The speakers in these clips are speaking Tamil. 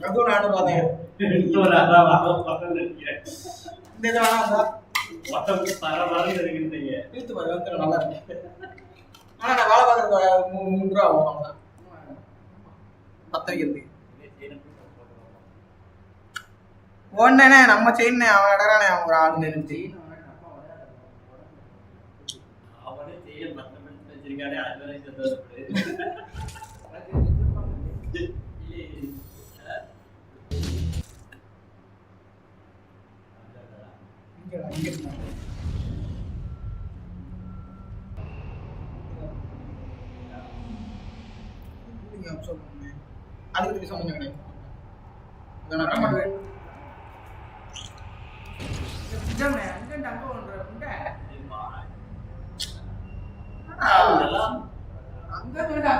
அதுவும் நானும் பார்த்தேன் இன்னொரு அதான் வாரம் பக்கம் நினைக்கிறேன் இந்த இது வேணா இருந்தா மொத்தம் பல வாரம் இருக்குன்றீங்க இழுத்து பாரு வந்து நல்லா இருக்கு. ஆனா நான் வேலை பார்க்கறது மூ- மூணு ரூபா ஆகும் அவ்வளவுதான். பத்த வைக்கிறது ஒன்னே நம்ம செயின் அவன் இடறானே அவன் ஒரு ஆள் நிறுத்தி அவனே செய்ய மத்த மனுஷன் வச்சிருக்கானே அது வரை அங்க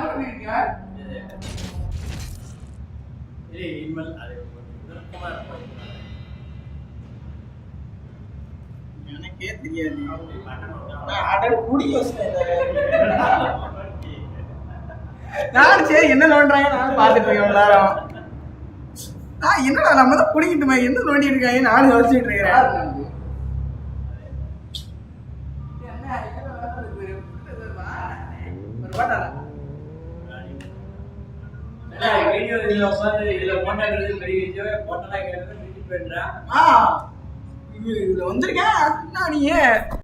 போயிருக்கியா ஏய் இனிமேல் அது விருப்பமா இருக்கும் எனக்கே தெரியாது. நான் நானும் சரி என்ன நோண்டுறாங்க நானும் பார்த்துட்டு இருக்கேன் நேரம். ஆ என்னடா நம்ம தான் பிடிக்கிட்டுமே என்ன நோண்டி இருக்காங்க? நானும் யோசிச்சுட்டு இருக்கிறேன்? வீடியோ இதுல உட்காந்து இதுல போட்டாங்கிறது பெரிய விஷயம் போட்டா கேட்கறது ஆ. இது- வந்திருக்கேன். என்ன நீ